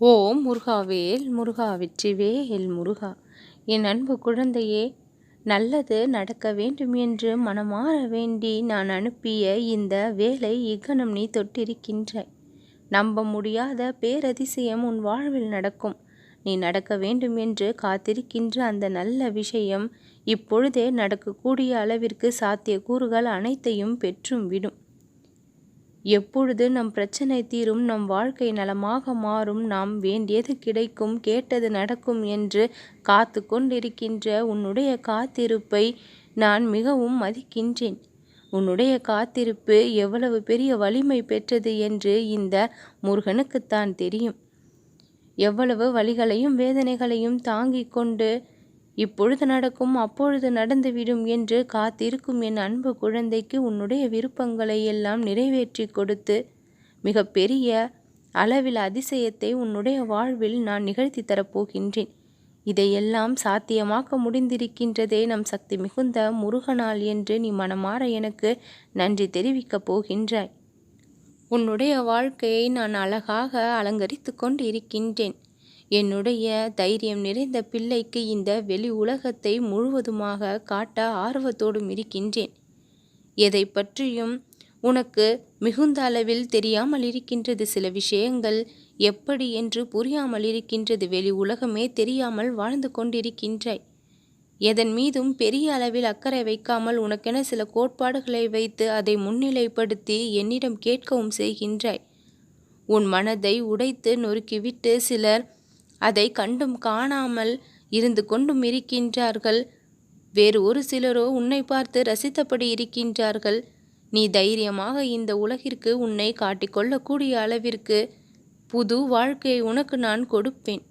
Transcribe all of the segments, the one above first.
ஓம் முருகாவேல் முருகா வெற்றிவேல் முருகா. என் அன்பு குழந்தையே நல்லது நடக்க வேண்டும் என்று மனமாற வேண்டி நான் அனுப்பிய இந்த வேலை இகனம் நீ தொட்டிருக்கின்றாய் நம்ப முடியாத பேரதிசயம் உன் வாழ்வில் நடக்கும். நீ நடக்க வேண்டும் என்று காத்திருக்கின்ற அந்த நல்ல விஷயம் இப்பொழுதே நடக்கக்கூடிய அளவிற்கு சாத்திய கூறுகள் அனைத்தையும் பெற்றும் விடும். எப்பொழுது நம் பிரச்சனை தீரும் நம் வாழ்க்கை நலமாக மாறும் நாம் வேண்டியது கிடைக்கும் கேட்டது நடக்கும் என்று காத்து கொண்டிருக்கின்ற உன்னுடைய காத்திருப்பை நான் மிகவும் மதிக்கின்றேன். உன்னுடைய காத்திருப்பு எவ்வளவு பெரிய வலிமை பெற்றது என்று இந்த முருகனுக்குத்தான் தெரியும். எவ்வளவு வழிகளையும் வேதனைகளையும் தாங்கிக் கொண்டு இப்பொழுது நடக்கும் அப்பொழுது நடந்துவிடும் என்று காத்திருக்கும் என் அன்பு குழந்தைக்கு உன்னுடைய விருப்பங்களை எல்லாம் நிறைவேற்றி கொடுத்து மிகப்பெரிய அளவில் அதிசயத்தை உன்னுடைய வாழ்வில் நான் நிகழ்த்தி தரப்போகின்றேன். இதையெல்லாம் சாத்தியமாக்க முடிந்திருக்கின்றதே நம் சக்தி மிகுந்த முருகனால் என்று நீ மனமாற எனக்கு நன்றி தெரிவிக்கப் போகின்றாய். உன்னுடைய வாழ்க்கையை நான் அழகாக அலங்கரித்து கொண்டு இருக்கின்றேன் என்னுடைய தைரியம் நிறைந்த பிள்ளைக்கு இந்த வெளி உலகத்தை முழுவதுமாக காட்ட ஆர்வத்தோடும் இருக்கின்றேன். எதை பற்றியும் உனக்கு மிகுந்த அளவில் தெரியாமல் இருக்கின்றது சில விஷயங்கள் எப்படி என்று புரியாமல் இருக்கின்றது வெளி உலகமே தெரியாமல் வாழ்ந்து கொண்டிருக்கின்றாய். எதன் மீதும் பெரிய அளவில் அக்கறை வைக்காமல் உனக்கென சில கோட்பாடுகளை வைத்து அதை முன்னிலைப்படுத்தி என்னிடம் கேட்கவும் செய்கின்றாய். உன் மனதை உடைத்து நொறுக்கிவிட்டு சிலர் அதை கண்டும் காணாமல் இருந்து கொண்டும் இருக்கின்றார்கள். வேறு ஒரு சிலரோ உன்னை பார்த்து ரசித்தபடி இருக்கின்றார்கள். நீ தைரியமாக இந்த உலகிற்கு உன்னை காட்டிக்கொள்ளக்கூடிய அளவிற்கு புது வாழ்க்கையை உனக்கு நான் கொடுப்பேன்.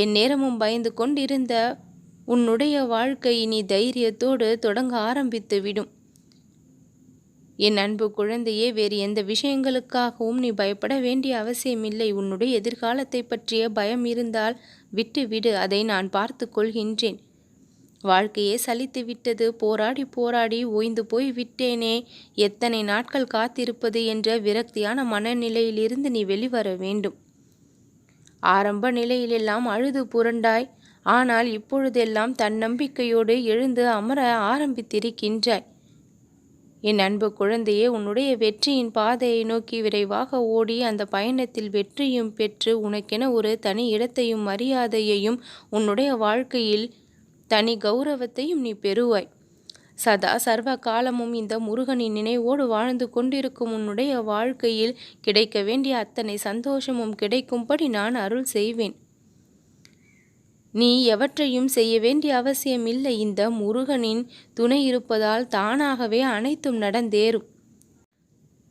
என் நேரமும் பயந்து கொண்டிருந்த உன்னுடைய வாழ்க்கை நீ தைரியத்தோடு தொடங்க ஆரம்பித்து விடும் என் அன்பு குழந்தையே வேறு எந்த விஷயங்களுக்காகவும் நீ பயப்பட வேண்டிய அவசியமில்லை. உன்னுடைய எதிர்காலத்தை பற்றிய பயம் இருந்தால் விட்டு விடு அதை நான் பார்த்து கொள்கின்றேன். வாழ்க்கையே சலித்து விட்டது. போராடி போராடி ஓய்ந்து போய் விட்டேனே. எத்தனை நாட்கள் காத்திருப்பது என்ற விரக்தியான மனநிலையிலிருந்து நீ வெளிவர வேண்டும். ஆரம்ப நிலையிலெல்லாம் அழுது புரண்டாய். ஆனால் இப்பொழுதெல்லாம் தன்னம்பிக்கையோடு எழுந்து அமர ஆரம்பித்திருக்கின்றாய். என் அன்பு குழந்தையே உன்னுடைய வெற்றியின் பாதையை நோக்கி விரைவாக ஓடி அந்த பயணத்தில் வெற்றியும் பெற்று உனக்கென ஒரு தனி இடத்தையும் மரியாதையையும் உன்னுடைய வாழ்க்கையில் தனி கௌரவத்தையும் நீ பெறுவாய். சதா சர்வ காலமும் இந்த முருகனின் நினைவோடு வாழ்ந்து கொண்டிருக்கும் உன்னுடைய வாழ்க்கையில் கிடைக்க வேண்டிய அத்தனை சந்தோஷமும் கிடைக்கும்படி நான் அருள் செய்வேன். நீ எவற்றையும் செய்ய வேண்டிய அவசியமில்லை. இந்த முருகனின் துணை இருப்பதால் தானாகவே அனைத்தும் நடந்தேறும்.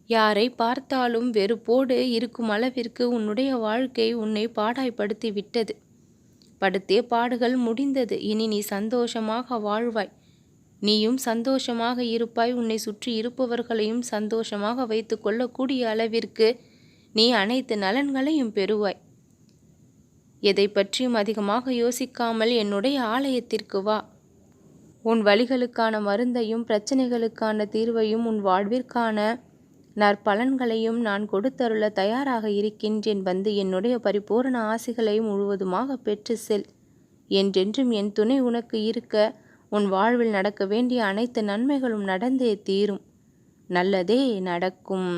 யாரை பார்த்தாலும் வெறுப்போடு இருக்கும் அளவிற்கு உன்னுடைய வாழ்க்கை உன்னை பாடாய்படுத்தி விட்டது. படுத்தே பாடுகள் முடிந்தது. இனி நீ சந்தோஷமாக வாழ்வாய். நீயும் சந்தோஷமாக இருப்பாய். உன்னை சுற்றி இருப்பவர்களையும் சந்தோஷமாக வைத்து கொள்ளக்கூடிய அளவிற்கு நீ அனைத்து நலன்களையும் பெறுவாய். எதை பற்றியும் அதிகமாக யோசிக்காமல் என்னுடைய ஆலயத்திற்கு வா. உன் வழிகளுக்கான மருந்தையும் பிரச்சனைகளுக்கான தீர்வையும் உன் வாழ்விற்கான நற்பலன்களையும் நான் கொடுத்தருள தயாராக இருக்கின்றேன். வந்து என்னுடைய பரிபூரண ஆசைகளை முழுவதுமாக பெற்று செல். என்றென்றும் என் துணை உனக்கு இருக்க உன் வாழ்வில் நடக்க வேண்டிய அனைத்து நன்மைகளும் நடந்தே தீரும். நல்லதே நடக்கும்.